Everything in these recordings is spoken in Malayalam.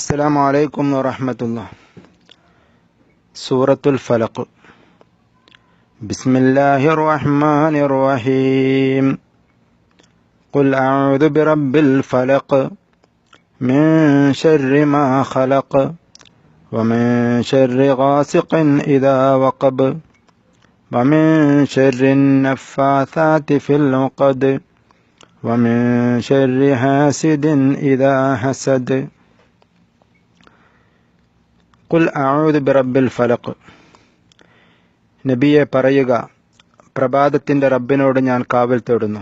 السلام عليكم ورحمة الله. سورة الفلق. بسم الله الرحمن الرحيم. قل أعوذ برب الفلق. من شر ما خلق. ومن شر غاسق إذا وقب. ومن شر النفاثات في العقد. ومن شر حاسد إذا حسد. കുൽ അഊദ് ബിറബ്ബിൽ ഫലഖ്. നബിയെ പറയുക പ്രഭാതത്തിന്റെ റബ്ബിനോട് ഞാൻ കാവൽ തേടുന്നു.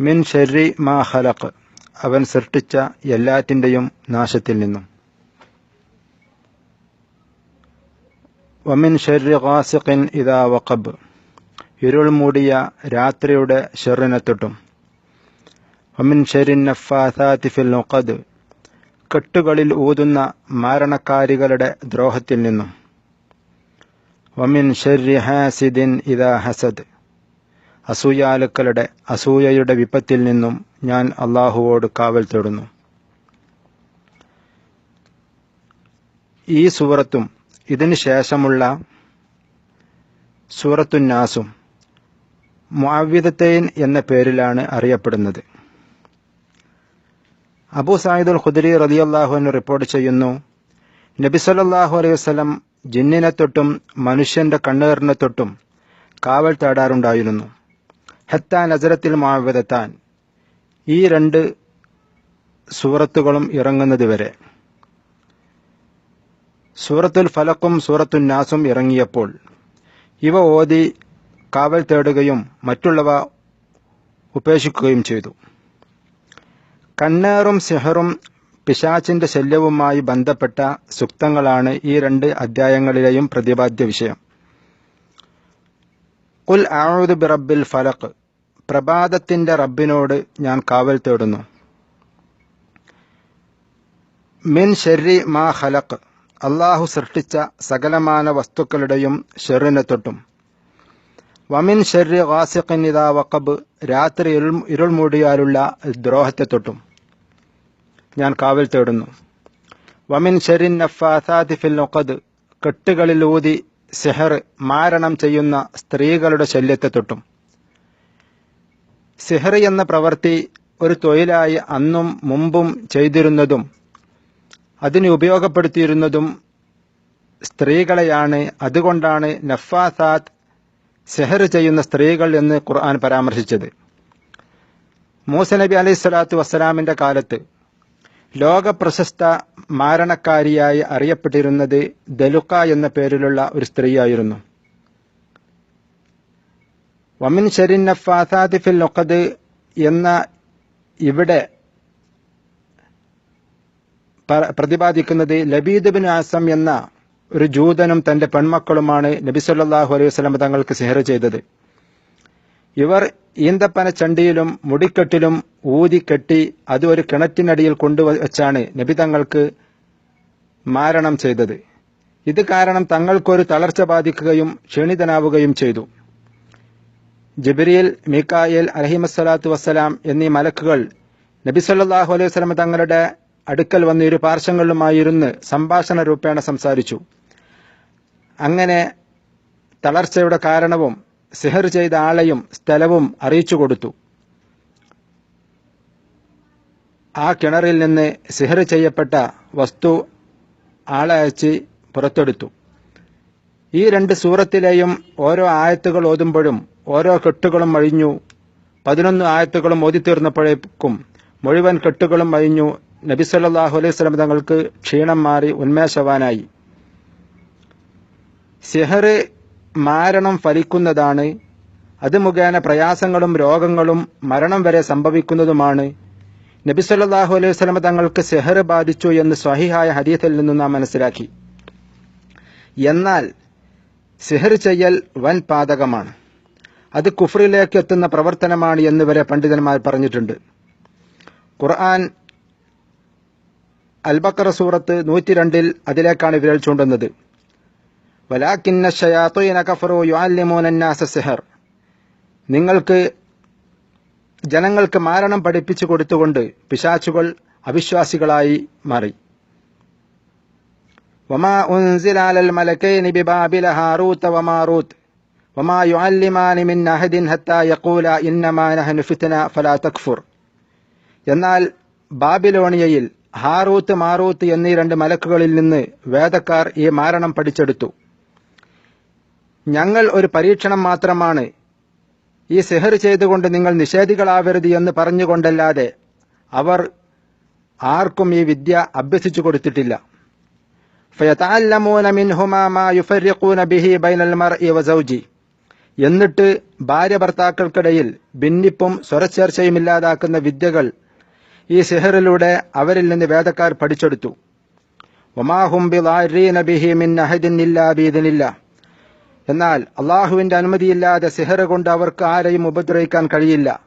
മിൻ ഷെറി മാ ഹലഖ് അവൻ സൃഷ്ടിച്ച എല്ലാറ്റിന്റെയും നാശത്തിൽ നിന്നും. വമിൻ ഷെറി ഖാസിഖിൻ ഇതാ വഖബ്. ഇരുൾ മൂടിയ രാത്രിയുടെ ഷെറിനെ തൊട്ടും. വമിൻ ഷെറിൻ നഫാസാത്തി ഫിൽ ഉഖദ് കെട്ടുകളിൽ ഊതുന്ന മാരണക്കാരികളുടെ ദ്രോഹത്തിൽ നിന്നും. വമിൻ ഷെറി ഹാസിദിൻ ഇദാ ഹസദ്. അസൂയാലുക്കളുടെ അസൂയയുടെ വിപത്തിൽ നിന്നും ഞാൻ അള്ളാഹുവോട് കാവൽ തേടുന്നു. ഈ സൂറത്തും ഇതിന് ശേഷമുള്ള സൂറത്തുന്നാസും മുഅവ്വിദത്തൈൻ എന്ന പേരിലാണ് അറിയപ്പെടുന്നത്. അബൂ സായിദുൽ ഖുദരി റലിയല്ലാഹുവിന് റിപ്പോർട്ട് ചെയ്യുന്നു നബി സല്ലാഹു അലൈഹി വസ്ലം ജിന്നിനെ തൊട്ടും മനുഷ്യന്റെ കണ്ണേറിനെ തൊട്ടും കാവൽ തേടാറുണ്ടായിരുന്നു. ഹത്താൻ അസരത്തിൽ മാവതത്താൻ ഈ രണ്ട് സൂറത്തുകളും ഇറങ്ങുന്നത് വരെ. സൂറത്തുൽ ഫലക്കും സൂറത്തുൽ നാസും ഇറങ്ങിയപ്പോൾ ഇവ ഓതി കാവൽ തേടുകയും മറ്റുള്ളവ ഉപേക്ഷിക്കുകയും ചെയ്തു. കണ്ണേറും സിഹറും പിശാചിന്റെ ശല്യവുമായി ബന്ധപ്പെട്ട സുക്തങ്ങളാണ് ഈ രണ്ട് അധ്യായങ്ങളിലെയും പ്രതിപാദ്യ വിഷയം. കുൽ ആഴുദ് ബിറബിൽ ഫലഖ് പ്രഭാതത്തിന്റെ റബ്ബിനോട് ഞാൻ കാവൽ തേടുന്നു. മിൻ ഷെറി മാ ഖലഖ് അള്ളാഹു സൃഷ്ടിച്ച സകലമാന വസ്തുക്കളുടെയും ഷെറിനെ തൊട്ടും. വമിൻ ഷെറി വാസിഖിൻ ഇതാ വക്കബ് രാത്രി ഇരുൾ ഇരുൾ ദ്രോഹത്തെ തൊട്ടും. ഞാൻ കാവൽ തേടുന്നു. വമിൻ ഷെറിൻ നഫാസാദി ഫിൽ നൊക്കത് കെട്ടുകളിൽ ഊതി സെഹർ മാരണം ചെയ്യുന്ന സ്ത്രീകളുടെ ശല്യത്തെ തൊട്ടും. സെഹർ എന്ന പ്രവൃത്തി ഒരു തൊഴിലായി അന്നും മുമ്പും ചെയ്തിരുന്നതും അതിന് ഉപയോഗപ്പെടുത്തിയിരുന്നതും സ്ത്രീകളെയാണ്. അതുകൊണ്ടാണ് നഫാസാത്ത് സെഹർ ചെയ്യുന്ന സ്ത്രീകൾ എന്ന് ഖുർആൻ പരാമർശിച്ചത്. മൂസ നബി അലൈഹി സ്വലാത്തു വസ്സലാമിന്റെ കാലത്ത് ലോക പ്രശസ്ത മാരണക്കാരിയായി അറിയപ്പെട്ടിരുന്നത് ദലുക്ക എന്ന പേരിലുള്ള ഒരു സ്ത്രീയായിരുന്നു. വമിൻ ഷെരിൻ നഫാസാത്തി ഫിൽ ഒക്കത് എന്ന ഇവിടെ പ്രതിപാദിക്കുന്നത് ലബീദ് ബിൻ ആസം എന്ന ഒരു ജൂതനും തന്റെ പെൺമക്കളുമാണ് നബി സല്ലല്ലാഹു അലൈഹി വസല്ലം തങ്ങൾക്ക് സെഹർ ചെയ്തത്. ഇവർ ഈന്തപ്പന ചണ്ടിയിലും മുടിക്കെട്ടിലും ഊതി കെട്ടി അത് ഒരു കിണറ്റിനടിയിൽ കൊണ്ടുവച്ചാണ് നബി തങ്ങൾക്ക് മാരണം ചെയ്തത്. ഇത് കാരണം തങ്ങൾക്കൊരു തളർച്ച ബാധിക്കുകയും ക്ഷീണിതനാവുകയും ചെയ്തു. ജബിരിയിൽ മീക്കായേൽ അലഹിമസ്വലാത്തു വസ്സലാം എന്നീ മലക്കുകൾ നബി സല്ലല്ലാഹു അലൈഹി വസല്ലം തങ്ങളുടെ അടുക്കൽ വന്ന് ഇരു പാർശ്വങ്ങളിലുമായിരുന്ന് സംഭാഷണ രൂപേണ സംസാരിച്ചു. അങ്ങനെ തളർച്ചയുടെ കാരണവും സിഹർ ചെയ്ത ആളെയും സ്ഥലവും അറിയിച്ചു കൊടുത്തു. ആ കിണറിൽ നിന്ന് സെഹർ ചെയ്യപ്പെട്ട വസ്തു ആളയച്ച് പുറത്തെടുത്തു. ഈ രണ്ട് സൂറത്തിലെയും ഓരോ ആയത്തുകൾ ഓതുമ്പോഴും ഓരോ കെട്ടുകളും അഴിഞ്ഞു. പതിനൊന്ന് ആയത്തുകളും ഓതിത്തീർന്നപ്പോഴേക്കും മുഴുവൻ കെട്ടുകളും അഴിഞ്ഞു. നബി സല്ലല്ലാഹു അലൈഹി സ്വലം തങ്ങൾക്ക് ക്ഷീണം മാറി ഉന്മേഷവാനായി. സിഹർ മാരണം ഫലിക്കുന്നതാണ്. അത് മുഖേന പ്രയാസങ്ങളും രോഗങ്ങളും മരണം വരെ സംഭവിക്കുന്നതുമാണ്. നബി സല്ലല്ലാഹു അലൈഹി വസല്ലം തങ്ങൾക്ക് സെഹർ ബാധിച്ചു എന്ന് സ്വഹിഹായ ഹദീസിൽ നിന്നും നാം മനസ്സിലാക്കി. എന്നാൽ സെഹർ ചെയ്യൽ വൻ പാതകമാണ്. അത് കുഫറിലേക്ക് എത്തുന്ന പ്രവർത്തനമാണ് എന്ന് വരെ പണ്ഡിതന്മാർ പറഞ്ഞിട്ടുണ്ട്. ഖുർആൻ അൽബക്കറ സൂറത്ത് നൂറ്റിരണ്ടിൽ അതിലേക്കാണ് വിരൽ ചൂണ്ടുന്നത്. വലാക്കിന്ന ഷയാത്തുന കഫറു യുഅല്ലിമൂനന്നാസ സിഹർ നിങ്ങൾക്ക് ജനങ്ങൾക്ക് മാരണം പഠിപ്പിച്ചു കൊടുത്തുകൊണ്ട് പിശാച്ചുകൾ അവിശ്വാസികളായി മാറി وما أنزل على الملكين ببابل هاروت وماروت وما يعلمان من أحد حتى يقولا إنما نحن فتنة فلا تكفر എന്നാൽ ബാബിലോണിയയിൽ ഹാറൂത്ത് മാറൂത്ത് എന്നീ രണ്ട് മലക്കുകളിൽ നിന്ന് വേദക്കാർ ഈ മാരണം പഠിച്ചെടുത്തു ഞങ്ങൾ ഒരു പരീക്ഷണം മാത്രമാണ്. ഈ സെഹർ ചെയ്തുകൊണ്ട് നിങ്ങൾ നിഷേധികളാവരുത് എന്ന് പറഞ്ഞുകൊണ്ടല്ലാതെ അവർ ആർക്കും ഈ വിദ്യ അഭ്യസിച്ചു കൊടുത്തിട്ടില്ല. എന്നിട്ട് ഭാര്യ ഭർത്താക്കൾക്കിടയിൽ ഭിന്നിപ്പും സ്വരച്ചേർച്ചയും ഇല്ലാതാക്കുന്ന വിദ്യകൾ ഈ സെഹറിലൂടെ അവരിൽ നിന്ന് വേദക്കാർ പഠിച്ചെടുത്തു. ഒമാഹും ബിഹി മിൻ അഹദിൻ ഇല്ലാ ബീദിനില്ല. എന്നാൽ അള്ളാഹുവിന്റെ അനുമതിയില്ലാതെ സിഹർ കൊണ്ട് അവർക്ക് ആരെയും ഉപദ്രവിക്കാൻ കഴിയില്ല.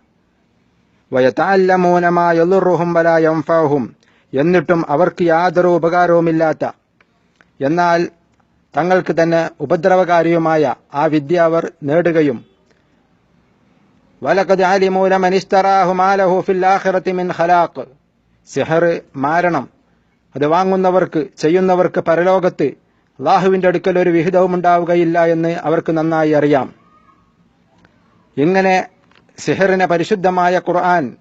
വയതാല്ലമൂനമായുറുഹും വലായംഫാഹും എന്നിട്ടും അവർക്ക് യാതൊരു ഉപകാരവുമില്ലാത്ത. എന്നാൽ തങ്ങൾക്ക് തന്നെ ഉപദ്രവകാരിയുമായ ആ വിദ്യ അവർ നേടുകയും വലക്കത് ആലിമൂലമനിസ്തറാഹുമാലഹു ഫില്ലാഖിറത്തി മിൻ ഖലാഖ്. സിഹർ മാരണം. അത് വാങ്ങുന്നവർക്ക് ചെയ്യുന്നവർക്ക് പരലോകത്ത് അള്ളാഹുവിന്റെ അടുക്കൽ ഒരു വിഹിതവും ഉണ്ടാവുകയില്ല എന്ന് അവർക്ക് നന്നായി അറിയാം. ഇങ്ങനെ സിഹറിനെ പരിശുദ്ധമായ ഖുർആൻ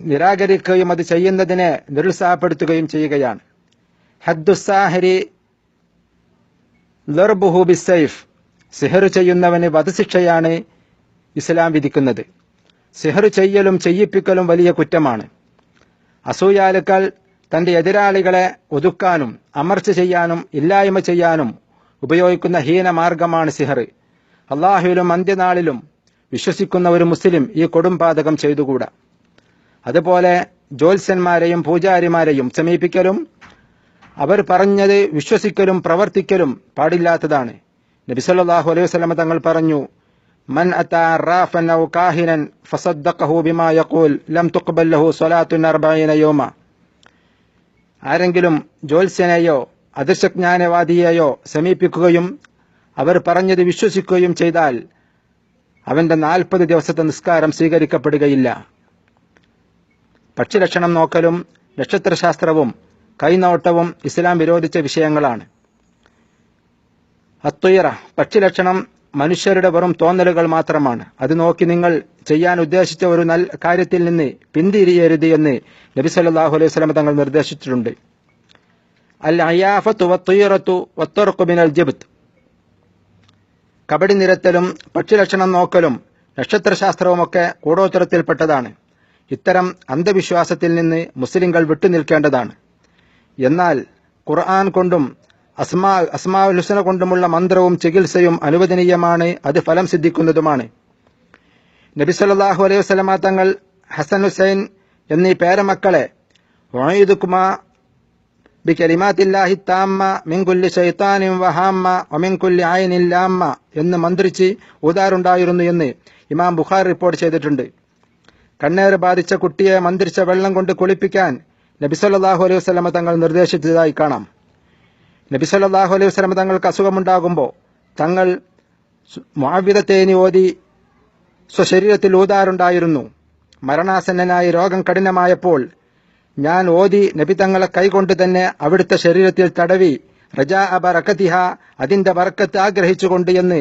നിരാകരിക്കുകയും അത് ചെയ്യുന്നതിനെ നിരുത്സാഹപ്പെടുത്തുകയും ചെയ്യുകയാണ്. ഹദ്ദുസാഹരി ലർബുഹു സൈഫ് സിഹർ ചെയ്യുന്നവന് വധശിക്ഷയാണ് ഇസ്ലാം വിധിക്കുന്നത്. സിഹർ ചെയ്യലും ചെയ്യിപ്പിക്കലും വലിയ കുറ്റമാണ്. അസൂയാലുക്കൾ തന്റെ എതിരാളികളെ ഒതുക്കാനും അമർച്ച ചെയ്യാനും ഇല്ലായ്മ ചെയ്യാനും ഉപയോഗിക്കുന്ന ഹീനമാർഗമാണ് സിഹർ. അള്ളാഹുവിലും അന്ത്യനാളിലും വിശ്വസിക്കുന്ന ഒരു മുസ്ലിം ഈ കൊടുംപാതകം ചെയ്തുകൂടാ. അതുപോലെ ജ്യോത്സ്യന്മാരെയും പൂജാരിമാരെയും സമീപിക്കലും അവർ പറഞ്ഞത് വിശ്വസിക്കലും പ്രവർത്തിക്കലും പാടില്ലാത്തതാണ്. നബിസല്ലാഹു അലൈഹി വസ്ലമ തങ്ങൾ പറഞ്ഞു മൻ കാഹിനൻ ഫസദ്ദഖഹു ബിമാ യഖൂൽ ലം തുഖ്ബൽ ലഹു സ്വലാത്തുൻ അർബഈന യൗമ. ആരെങ്കിലും ജ്യോത്സ്യനെയോ അദൃശ്യജ്ഞാനവാദിയെയോ സമീപിക്കുകയും അവർ പറഞ്ഞത് വിശ്വസിക്കുകയും ചെയ്താൽ അവന്റെ നാൽപ്പത് ദിവസത്തെ നിസ്കാരം സ്വീകരിക്കപ്പെടുകയില്ല. പക്ഷിലക്ഷണം നോക്കലും നക്ഷത്രശാസ്ത്രവും കൈനോട്ടവും ഇസ്ലാം വിരോധിച്ച വിഷയങ്ങളാണ്. അത്തുയറ പക്ഷിലക്ഷണം മനുഷ്യരുടെ വെറും തോന്നലുകൾ മാത്രമാണ്. അത് നോക്കി നിങ്ങൾ ചെയ്യാൻ ഉദ്ദേശിച്ച ഒരു നല്ല കാര്യത്തിൽ നിന്ന് പിന്തിരിയരുത് എന്ന് നബി സല്ലാഹു അലൈഹി സ്വലം തങ്ങൾ നിർദ്ദേശിച്ചിട്ടുണ്ട്. അൽ അയാഫത്തു വത്തുയറത്തു വത്തുറക്കു മിനൽ ജബ്ത്. കബഡി നിരത്തലും പക്ഷിലക്ഷണം നോക്കലും നക്ഷത്രശാസ്ത്രവുമൊക്കെ കൂടോത്തരത്തിൽപ്പെട്ടതാണ് ഇത്തരം അന്ധവിശ്വാസത്തിൽ നിന്ന് മുസ്ലിങ്ങൾ വിട്ടുനിൽക്കേണ്ടതാണ്. എന്നാൽ ഖുർആൻ കൊണ്ടും അസ്മാ അസ്മാഉൽ ഹുസ്ന കൊണ്ടുമുള്ള മന്ത്രവും ചികിത്സയും അനുവദനീയമാണ്. അത് ഫലം സിദ്ധിക്കുന്നതുമാണ്. നബി സല്ലാഹു അലൈഹി വസല്ലമ തങ്ങൾ ഹസൻ ഹുസൈൻ എന്നീ പേരമക്കളെ വഈദുകുമാ ബികലിമാത്തില്ലാഹി താമ്മ മിങ്കുല്ലി കുല്ലി ശൈത്താനിൻ വഹാമ്മ ഒമിങ്കുല്ലി കുല്ലി എന്ന് മന്ത്രിച്ച് ഊതാറുണ്ടായിരുന്നു എന്ന് ഇമാം ബുഖാർ റിപ്പോർട്ട് ചെയ്തിട്ടുണ്ട്. കണ്ണേറ് ബാധിച്ച കുട്ടിയെ മന്ത്രിച്ച വെള്ളം കൊണ്ട് കുളിപ്പിക്കാൻ നബി സല്ലല്ലാഹു അലൈഹി വസ്ലമ തങ്ങൾ നിർദ്ദേശിച്ചതായി കാണാം. നബി സല്ലല്ലാഹു അലൈഹി വസ്ലം തങ്ങൾക്ക് അസുഖമുണ്ടാകുമ്പോൾ തങ്ങൾ മാവിധത്തേനി ഓതി സ്വശരീരത്തിൽ ഊതാറുണ്ടായിരുന്നു. മരണാസന്നനായി രോഗം കഠിനമായപ്പോൾ ഞാൻ ഓതി നബി തങ്ങളെ കൈകൊണ്ട് തന്നെ അവിടുത്തെ ശരീരത്തിൽ തടവി റജാ ബറക്കത്തിഹ അതിന്റെ വറക്കത്ത് ആഗ്രഹിച്ചുകൊണ്ട് എന്ന്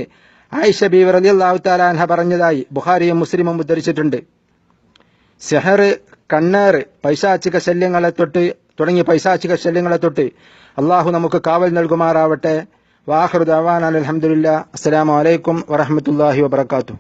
ആയിഷ ബി റളിയല്ലാഹു താലാൻഹ പറഞ്ഞതായി ബുഹാരിയും മുസ്ലിമും ഉദ്ധരിച്ചിട്ടുണ്ട്. സെഹർ കണ്ണേറ് പൈശാചിക ശല്യങ്ങളെ തൊട്ട് തുടങ്ങിയ പൈശാചിക ശല്യങ്ങളെ തൊട്ട് അള്ളാഹു നമുക്ക് കാവൽ നൽകുമാറാവട്ടെ. വാഹൃദ് അവാൻ അലഹമുല്ല അസ്സലാമു അലൈക്കും വറഹമത്തല്ലാഹി വബർക്കാത്തു